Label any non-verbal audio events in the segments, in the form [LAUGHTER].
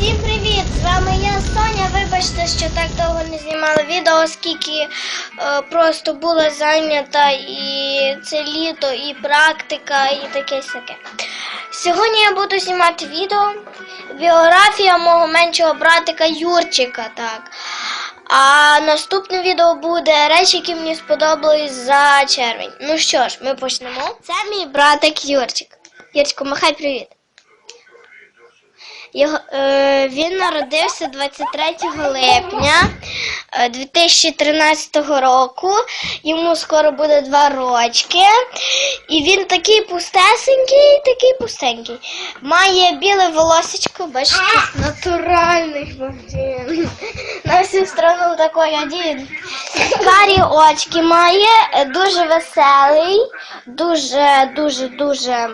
Всім привіт! З вами я Соня. Вибачте, що так довго не знімала відео, оскільки е, просто була зайнята і це літо, і практика, і таке сяке. Сьогодні я буду знімати відео. Біографія мого меншого братика Юрчика. Так. А наступне відео буде речі, які мені сподобались за червень. Ну що ж, ми почнемо. Це мій братик Юрчик. Юрчику, махай привіт. Його, е, він народився 23 липня е, 2013 року. Йому скоро буде два рочки. І він такий пустесенький, такий пустенький. Має біле волосечко, бачите, натуральний блондин. На всю страну такий один. Карі очки має, е, дуже веселий, дуже, дуже, дуже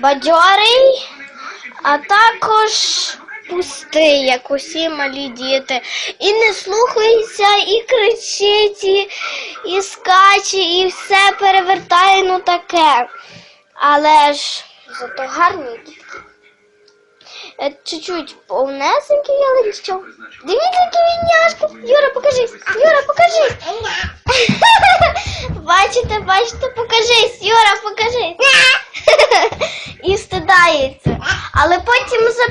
бадьорий а також пустий, як усі малі діти. І не слухається, і кричить, і, і скаче, і все перевертає, ну таке. Але ж зато гарний такий. Е, Чуть-чуть повнесенький, нічого. Дивіться, який він няшка. Юра, покажись. Юра, покажись. [LAUGHS] Бачите, бачите, покажись. Юра, покажись. І стидається. Але потім за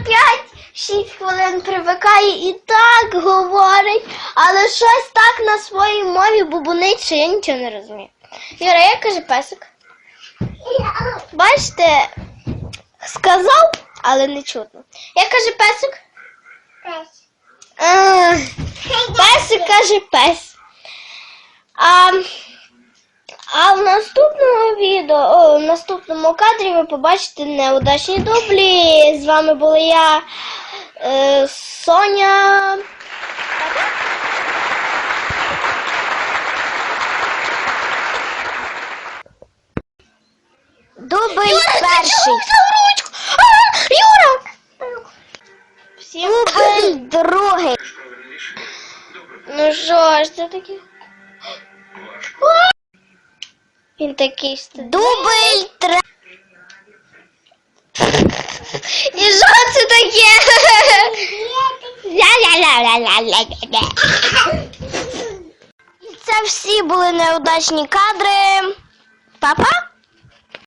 5-6 хвилин привикає і так говорить, але щось так на своїй мові бубунить, що я нічого не розумію. Юра, як каже песик? Бачите, сказав, але не чутно. Як каже песик? А, Песик каже пес. А, а в наступному відео, о, в наступному кадрі ви побачите неудачні дублі. З вами була я, е, Соня. Дубль перший. Юра! Дубль другий. Ну що ж це таке? Він такий стидний. Дубль тре. І що це таке? Ля-ля-ля-ля-ля-ля-ля. Це всі були неудачні кадри. Па-па!